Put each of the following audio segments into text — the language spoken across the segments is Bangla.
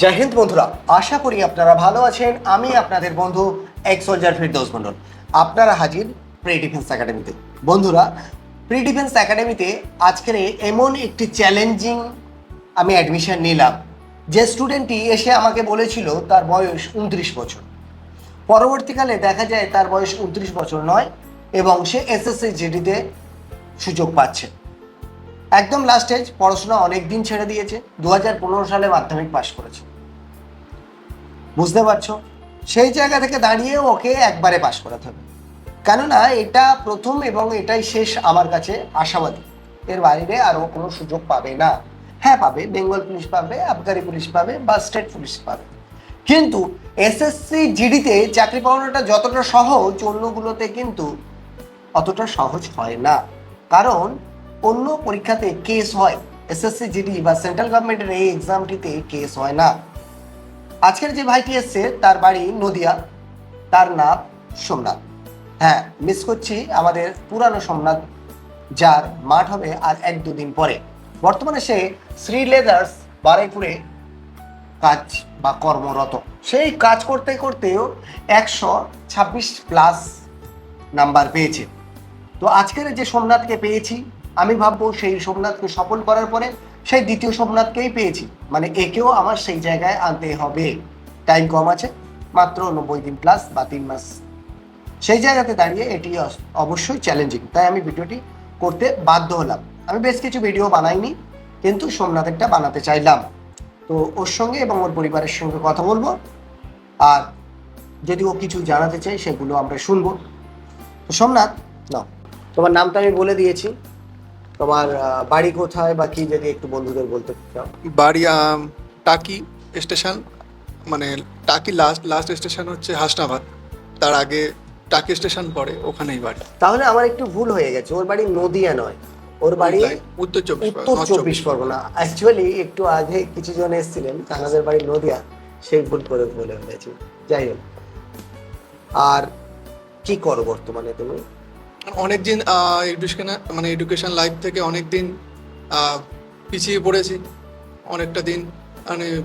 জয় হিন্দ বন্ধুরা, আশা করি আপনারা ভালো আছেন। আমি আপনাদের বন্ধু এক্স সোলজার ফিরদৌস মন্ডল আপনারা হাজির প্রি ডিফেন্স একাডেমিতে বন্ধুরা প্রি ডিফেন্স একাডেমিতে আজকের এমন একটি চ্যালেঞ্জিং আমি অ্যাডমিশন নিলাম, যে স্টুডেন্টটি এসে আমাকে বলেছিল তার বয়স উনত্রিশ বছর। পরবর্তীকালে দেখা যায় তার বয়স উনত্রিশ বছর নয় এবং সে এসএসসি জিডিতে সুযোগ পাচ্ছে। একদম লাস্ট স্টেজ পড়াশোনা অনেক দিন ছেড়ে দিয়েছে দু হাজার পনেরো সালে মাধ্যমিক পাশ করেছে। বুঝতে পারছ? সেই জায়গা থেকে দাঁড়িয়ে ওকে একবারে পাশ করাতে হবে। কেননা এটা প্রথম এবং এটাই শেষ আমার কাছে আশাবাদী। এর বাইরে আরও কোনো সুযোগ পাবে না। হ্যাঁ পাবে। বেঙ্গল পুলিশ পাবে আবগারি পুলিশ পাবে বা স্টেট পুলিশ পাবে। কিন্তু এসএসসি জিডিতে চাকরি পাওয়াটা যতটা সহজ, অন্যগুলোতে কিন্তু অতটা সহজ হয় না। কারণ অন্য পরীক্ষাতে কেস হয়। এসএসসি জিডি বা সেন্ট্রাল গভর্নমেন্টের এই এক্সামটিতে কেস হয় না। আজকের যে ভাইটি এসছে, তার বাড়ি নদিয়া। তার নাম সোমনাথ। হ্যাঁ মিস করছি আমাদের পুরানো সোমনাথ, যার মাঠ হবে আজ এক দুদিন পরে। বর্তমানে সে শ্রী লেদার্স বারাইপুরে কাজ বা কর্মরত। সেই কাজ করতে করতেও একশো ছাব্বিশ প্লাস নাম্বার পেয়েছে। তো আজকের যে সোমনাথকে পেয়েছি, আমি ভাববো সেই সোমনাথকে সফল করার পরে সেই দ্বিতীয় সোমনাথকেই পেয়েছি। মানে একেও আমার সেই জায়গায় আনতে হবে। টাইম কম আছে, মাত্র নব্বই দিন প্লাস বা তিন মাস। সেই জায়গাতে দাঁড়িয়ে এটি অবশ্যই চ্যালেঞ্জিং তাই আমি ভিডিওটি করতে বাধ্য হলাম। আমি বেশ কিছু ভিডিও বানাইনি, কিন্তু সোমনাথেরটা বানাতে চাইলাম। তো ওর সঙ্গে এবং ওর পরিবারের সঙ্গে কথা বলব। আর যদি ও কিছু জানাতে চাই সেগুলো আমরা শুনব। সোমনাথ, নাও। তোমার নামটা আমি বলে দিয়েছি। তোমার বাড়ি কোথায় বা কি যদি একটু বন্ধুদের বলতে চাও? বাড়ি টাকি স্টেশন মানে টাকি লাস্ট লাস্ট স্টেশন হচ্ছে হাসনাবাদ। তার আগে টাকি স্টেশন পড়ে ওখানেই বাড়ি। তাহলে আমার একটু ভুল হয়ে গেছে ওর বাড়ি নদিয়া নয়। ওর বাড়ি উত্তর চব্বিশ উত্তর চব্বিশ পরগনা। অ্যাকচুয়ালি একটু আগে কিছু জন এসেছিলেন তাহাদের বাড়ি নদিয়া। সেই ভুল করে বলে ফেলেছি। যাই হোক। আর কি করো বর্তমানে তুমি? অনেকদিন এডুকেশন মানে এডুকেশন লাইফ থেকে অনেক দিন পিছিয়ে পড়েছি। অনেকটা দিন মানে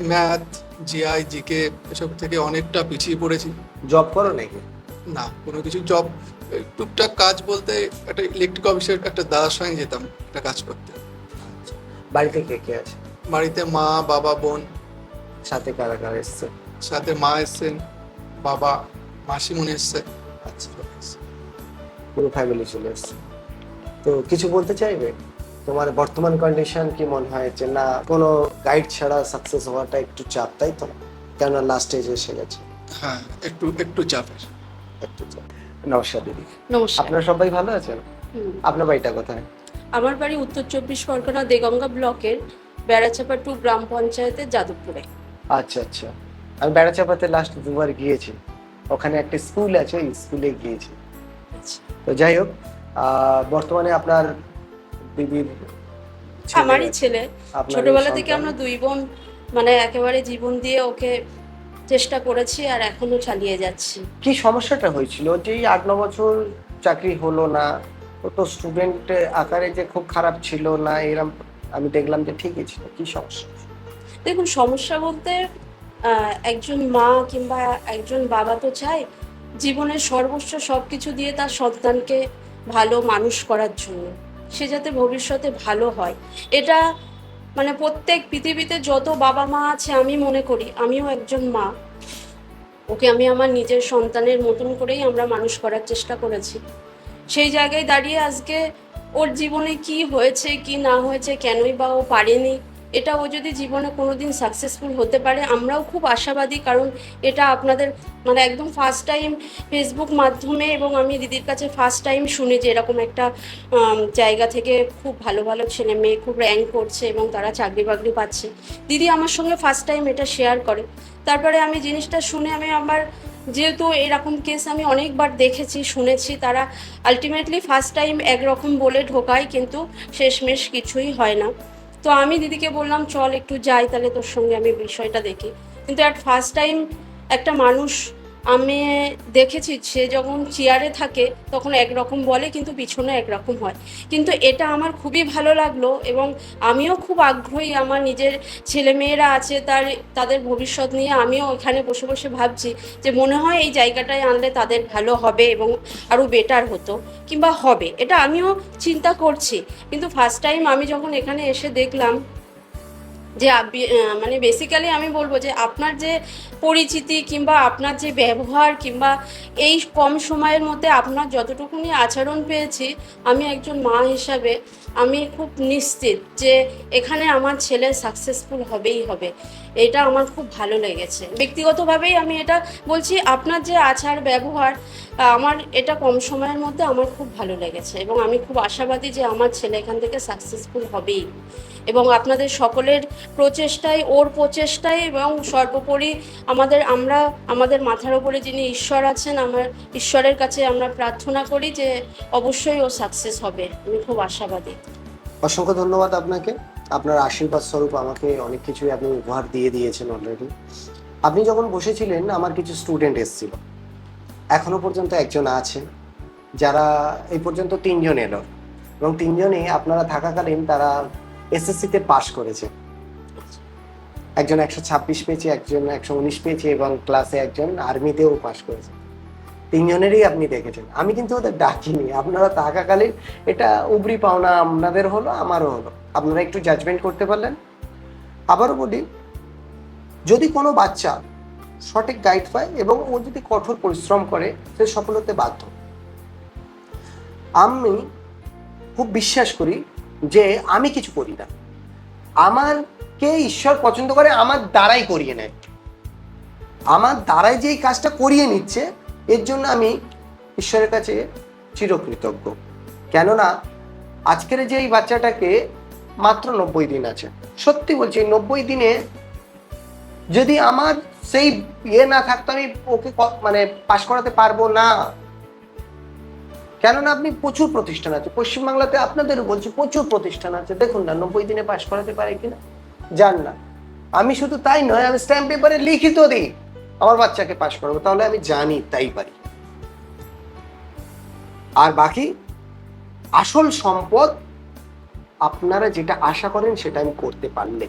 ম্যাথ জিআই জিকে এসব থেকে অনেকটা পিছিয়ে পড়েছি। জব করো নাকি? না কোনো কিছু জব টুকটাক কাজ বলতে একটা ইলেকট্রিক অফিসের একটা দাদার সঙ্গে যেতাম একটা কাজ করতে। বাড়িতে কে কে আছে? বাড়িতে মা বাবা বোন। সাথে কারা কারা এসছে? সাথে মা এসছেন বাবা মাসিমণি এসছে। আচ্ছা। পুরো ফ্যামিলি চলে এসছে তো কিছু বলতে চাইবে? তোমার বর্তমান কন্ডিশন কি মনে হয় যে না কোনো গাইড ছাড়া সাকসেস হওয়াটা একটু চাপ তাই তো? কেননা লাস্ট স্টেজে এসে গেছে। হ্যাঁ একটু একটু চাপের। একটু চাপ। নমস্কার দিদি। নমস্কার। আপনারা সবাই ভালো আছেন? আপনার বাড়িটা কোথায়? আমার বাড়ি উত্তর চব্বিশ পরগনা দেগঙ্গা ব্লকের বেড়াচাপা টু গ্রাম পঞ্চায়েতের যাদবপুরে। আচ্ছা আচ্ছা। আমি বেড়াচাপাতে লাস্ট দুবার গিয়েছি। ওখানে একটা স্কুল আছে ওই স্কুলে গিয়েছি। তো যাই হোক বর্তমানে আপনার দিদির আমারই ছেলে। ছোটবেলা থেকে আমরা দুই বোন মানে একেবারে জীবন দিয়ে ওকে চেষ্টা করেছি আর এখনও চালিয়ে যাচ্ছি। কি সমস্যাটা হয়েছিল? যে আট ন বছর চাকরি হলো না ও তো স্টুডেন্ট আকারে যে খুব খারাপ ছিল না এরকম আমি দেখলাম যে ঠিকই ছিল। কি সমস্যা? দেখুন সমস্যা বলতে আহ, একজন মা কিংবা একজন বাবা তো চায় জীবনের সর্বস্ব সব কিছু দিয়ে তার সন্তানকে ভালো মানুষ করার জন্য। সে যাতে ভবিষ্যতে ভালো হয়। এটা মানে প্রত্যেক পৃথিবীতে যত বাবা মা আছে, আমি মনে করি, আমিও একজন মা। ওকে আমি আমার নিজের সন্তানের মতন করেই আমরা মানুষ করার চেষ্টা করেছি। সেই জায়গায় দাঁড়িয়ে আজকে ওর জীবনে কি হয়েছে, কি না হয়েছে, কেনই বা ও পারেনি। এটা ও যদি জীবনে কোনোদিন সাকসেসফুল হতে পারে, আমরাও খুব আশাবাদী, কারণ এটা আপনাদের মানে একদম ফার্স্ট টাইম ফেসবুক মাধ্যমে এবং আমি দিদির কাছে ফার্স্ট টাইম শুনি যে এরকম একটা জায়গা থেকে খুব ভালো ভালো ছেলে মেয়ে খুব র্যাঙ্ক করছে এবং তারা চাকরি বাকরি পাচ্ছে। দিদি আমার সঙ্গে ফার্স্ট টাইম এটা শেয়ার করে। তারপরে আমি জিনিসটা শুনে আমি আমার, যেহেতু এরকম কেস আমি অনেকবার দেখেছি, শুনেছি, তারা আলটিমেটলি ফার্স্ট টাইম একরকম বলে ঢোকায়, কিন্তু শেষমেশ কিছুই হয় না। তো আমি দিদিকে বললাম, চল একটু যাই, তাহলে তোর সঙ্গে আমি বিষয়টা দেখি। কিন্তু অ্যাট ফার্স্ট টাইম একটা মানুষ আমি দেখেছি, সে যখন চেয়ারে থাকে, তখন একরকম বলে, কিন্তু পিছনে একরকম হয়। কিন্তু এটা আমার খুবই ভালো লাগল এবং আমিও খুব আগ্রহী, আমার নিজের ছেলেমেয়েরা আছে, তার, তাদের ভবিষ্যৎ নিয়ে আমিও এখানে বসে বসে ভাবছি যে মনে হয় এই জায়গাটায় আনলে তাদের ভালো হবে এবং আরও বেটার হতো কিংবা হবে। এটা আমিও চিন্তা করছি। কিন্তু ফার্স্ট টাইম আমি যখন এখানে এসে দেখলাম যে মানে বেসিক্যালি আমি বলব যে আপনার যে পরিচিতি কিংবা আপনার যে ব্যবহার কিংবা এই কম সময়ের মধ্যে আপনার যতটুকুনি আচরণ পেয়েছি, আমি একজন মা হিসাবে আমি খুব নিশ্চিত যে এখানে আমার ছেলে সাকসেসফুল হবেই হবে। এটা আমার খুব ভালো লেগেছে। ব্যক্তিগতভাবেই আমি এটা বলছি, আপনার যে আচার, ব্যবহার আমার এটা কম সময়ের মধ্যে আমার খুব ভালো লেগেছে এবং আমি খুব আশাবাদী যে আমার ছেলে এখান থেকে সাকসেসফুল হবেই। এবং আপনাদের সকলের প্রচেষ্টায় ওর প্রচেষ্টায় এবং সর্বোপরি আমাদের আমরা, আমাদের মাথার উপরে যিনি ঈশ্বর আছেন, আমার ঈশ্বরের কাছে আমরা প্রার্থনা করি যে অবশ্যই ও সাকসেস হবে। আমি খুব আশাবাদী। অসংখ্য ধন্যবাদ আপনাকে। আপনার আশীর্বাদ স্বরূপ আমাকে অনেক কিছুই আপনি উপহার দিয়ে দিয়েছেন অলরেডি আপনি যখন বসেছিলেন, আমার কিছু স্টুডেন্ট এসেছিল। এখনও পর্যন্ত একজন আছে, যারা এই পর্যন্ত তিনজন এলো। এবং তিনজনে আপনারা থাকাকালীন তারা এসএসসিতে পাশ করেছে। একজন একশো ছাব্বিশ পেয়েছে, একজন একশো উনিশ পেয়েছে এবং ক্লাসে একজন আর্মিতেও পাশ করেছে। তিনজনেরই আপনি দেখেছেন। আমি কিন্তু ওদের ডাকিনি। আপনারা থাকাকালীন এটা উবরি পাওনা আপনাদের হলো, আমারও হলো। আপনারা একটু জাজমেন্ট করতে পারলেন। আবারও বলি, যদি কোনো বাচ্চা সঠিক গাইড পায় এবং ও যদি কঠোর পরিশ্রম করে, সে সফল হতে বাধ্য। আমি খুব বিশ্বাস করি যে আমি কিছু করি না। আমারকে ঈশ্বর পছন্দ করে, আমার দ্বারাই করিয়ে নেয়। আমার দ্বারাই যে এই কাজটা করিয়ে নিচ্ছে, এর জন্য আমি ঈশ্বরের কাছে চিরকৃতজ্ঞ। কেননা, আজকের যে এই বাচ্চাটাকে মাত্র নব্বই দিন আছে, সত্যি বলছি নব্বই দিনে যদি আমার সেই ইয়ে না থাকতো, আমি ওকে মানে পাশ করাতে পারব না। কেননা আপনি প্রচুর প্রতিষ্ঠান আছে। পশ্চিমবাংলাতে আপনাদেরও বলছি প্রচুর প্রতিষ্ঠান আছে। দেখুন না, নব্বই দিনে পাশ করাতে পারে কিনা? যান না। আমি শুধু তাই নয়, আমি স্ট্যাম্প পেপারে লিখিত দিই, আমার বাচ্চাকে পাশ করব। তাহলে আমি জানি, তাই পারি। আর বাকি, আসল সম্পদ, আপনারা যেটা আশা করেন সেটা আমি করতে পারলে।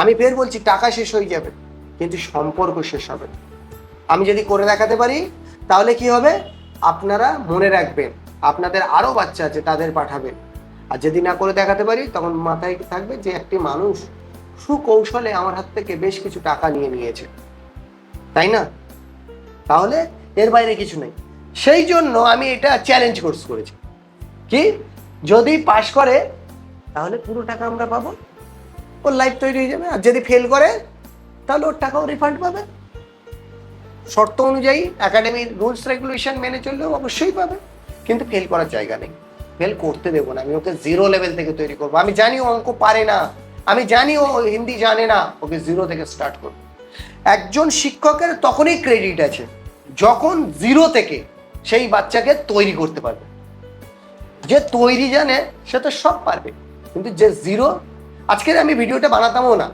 আমি ফের বলছি, টাকা শেষ হয়ে যাবে, কিন্তু সম্পর্ক শেষ হবে। আমি যদি করে দেখাতে পারি, তাহলে কি হবে? আপনারা মনে রাখবেন, আপনাদের আরও বাচ্চা আছে, তাদের পাঠাবেন। আর যদি না করে দেখাতে পারি, তখন মাথায় থাকবে যে একটি মানুষ সুকৌশলে আমার হাত থেকে বেশ কিছু টাকা নিয়ে নিয়েছে। তাই না? তাহলে এর বাইরে কিছু নেই। সেই জন্য আমি এটা চ্যালেঞ্জ কোর্স করেছি। কি? যদি পাশ করে, তাহলে পুরো টাকা আমরা পাবো। ওর লাইফ তৈরি হয়ে যাবে। আর যদি ফেল করে, তাহলে ওর টাকাও রিফান্ড পাবে। শর্ত অনুযায়ী একাডেমির রুলস রেগুলেশন মেনে চললেও অবশ্যই পাবে। কিন্তু ফেল করার জায়গা নেই। ফেল করতে দেবো না। আমি ওকে জিরো লেভেল থেকে তৈরি করব। আমি জানি ও অঙ্ক পারে না। আমি জানি ও হিন্দি জানে না। ওকে জিরো থেকে স্টার্ট করব। একজন শিক্ষকের তখনই ক্রেডিট আছে, যখন জিরো থেকে সেই বাচ্চাকে তৈরি করতে পারবে। যে তৈরি জানে, সে তো সব পারবে। কিন্তু যে জিরো আজকের আমি ভিডিওটা বানাতামও না।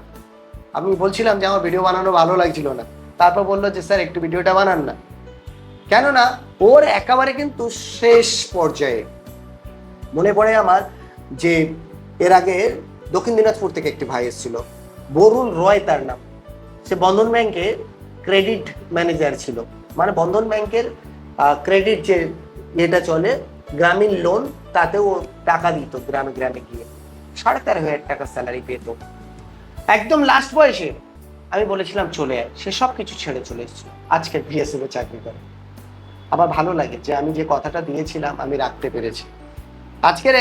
আমি বলছিলাম যে আমার ভিডিও বানানো ভালো লাগছিল না। তারপর বলল যে, স্যার, একটু ভিডিওটা বানান না। কেননা, ওর একেবারে কিন্তু শেষ পর্যায়ে মনে পড়ে আমার যে, এর আগে দক্ষিণ দিনাজপুর থেকে একটি ভাই এসেছিল। বরুণ রয় তার নাম। সে বন্ধন ব্যাংকে ক্রেডিট ম্যানেজার ছিল। মানে বন্ধন ব্যাংকের ক্রেডিট যে এটা চলে, গ্রামীণ লোন, তাতেও টাকা দিত গ্রামে গ্রামে গিয়ে। সাড়ে তেরো হাজার টাকা স্যালারি পেত। একদম লাস্ট বয়সে আমি বলেছিলাম চলে আয়। সে সব কিছু ছেড়ে চলে এসেছিল আজকে বিএসএফ চাকরি করে। আমার ভালো লাগে যে আমি যে কথাটা দিয়েছিলাম, আমি রাখতে পেরেছি। আজকের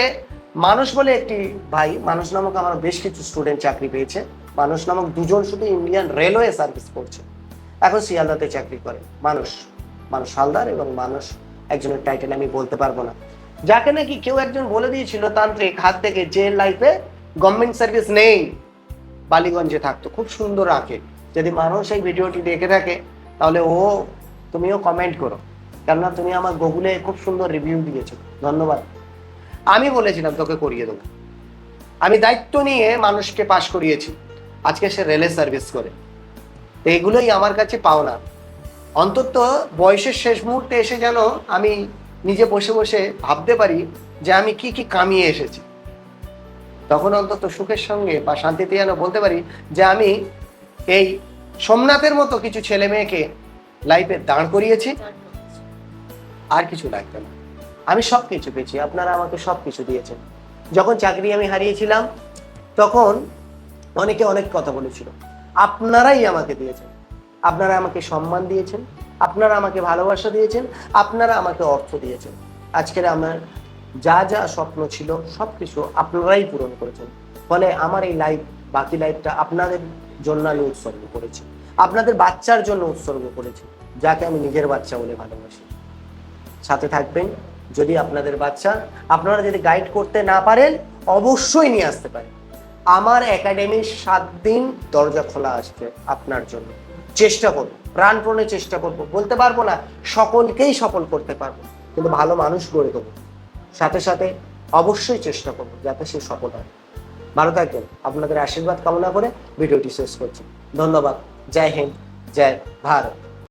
মানুষ বলে একটি ভাই, মানুষ নামক আমার বেশ কিছু স্টুডেন্ট চাকরি পেয়েছে। মানুষ নামক দুজন শুধু ইন্ডিয়ান রেলওয়ে সার্ভিস করছে। এখন শিয়ালদাতে চাকরি করে। মানুষ মানুষ হালদার এবং মানুষ একজনের টাইটেল আমি বলতে পারব না। যাকে নাকি কেউ একজন বলে দিয়েছিল তান্ত্রিক, হাত থেকে যে লাইফে গভর্নমেন্ট সার্ভিস নেই। বালিগঞ্জে থাকতো। খুব সুন্দর আঁকে। যদি মানুষ এই ভিডিওটি দেখে থাকে, তাহলে ও, তুমিও কমেন্ট করো। কেননা তুমি আমার গুগলে খুব সুন্দর রিভিউ দিয়েছ। ধন্যবাদ। আমি বলেছিলাম তোকে করিয়ে দেবো। আমি দায়িত্ব নিয়ে মানুষকে পাশ করিয়েছি। আজকে সে রেলে সার্ভিস করে। তো এগুলোই আমার কাছে পাওনা। অন্তত বয়সের শেষ মুহূর্তে এসে যেন আমি নিজে বসে বসে ভাবতে পারি যে আমি কি কি কামিয়ে এসেছি। তখন অন্তত সুখের সঙ্গে বা শান্তিতে যেন বলতে পারি যে আমি এই সোমনাথের মতো কিছু ছেলে মেয়েকে লাইফে দাঁড় করিয়েছি। আর কিছু লাগবে না। আমি সব কিছু পেয়েছি, আপনারা আমাকে সব কিছু দিয়েছেন। যখন চাকরি আমি হারিয়েছিলাম, তখন অনেকে অনেক কথা বলেছিল। আপনারাই আমাকে দিয়েছেন। আপনারা আমাকে সম্মান দিয়েছেন। আপনারা আমাকে ভালোবাসা দিয়েছেন। আপনারা আমাকে অর্থ দিয়েছেন। আজকের আমার যা যা স্বপ্ন ছিল সব কিছু আপনারাই পূরণ করেছেন। ফলে আমার এই লাইফ বাকি লাইফটা আপনাদের জন্য আমি উৎসর্গ করেছি। আপনাদের বাচ্চার জন্য উৎসর্গ করেছি, যাকে আমি নিজের বাচ্চা বলে ভালোবাসি। সাথে থাকবেন, যদি আপনাদের বাচ্চা আপনারা যদি গাইড করতে না পারেন, অবশ্যই নিয়ে আসতে পারেন। আমার একাডেমির সাত দিন দরজা খোলা আসবে আপনার জন্য। চেষ্টা করব, প্রাণপণে চেষ্টা করব। বলতে পারব না, সকলকেই সফল করতে পারব। কিন্তু ভালো মানুষ গড়ে দেবো সাথে সাথে অবশ্যই চেষ্টা করব যাতে সে সফল হয়। ভালো থাকবেন। আপনাদের আশীর্বাদ কামনা করে ভিডিওটি শেষ করছি। ধন্যবাদ। জয় হিন্দ। জয় ভারত।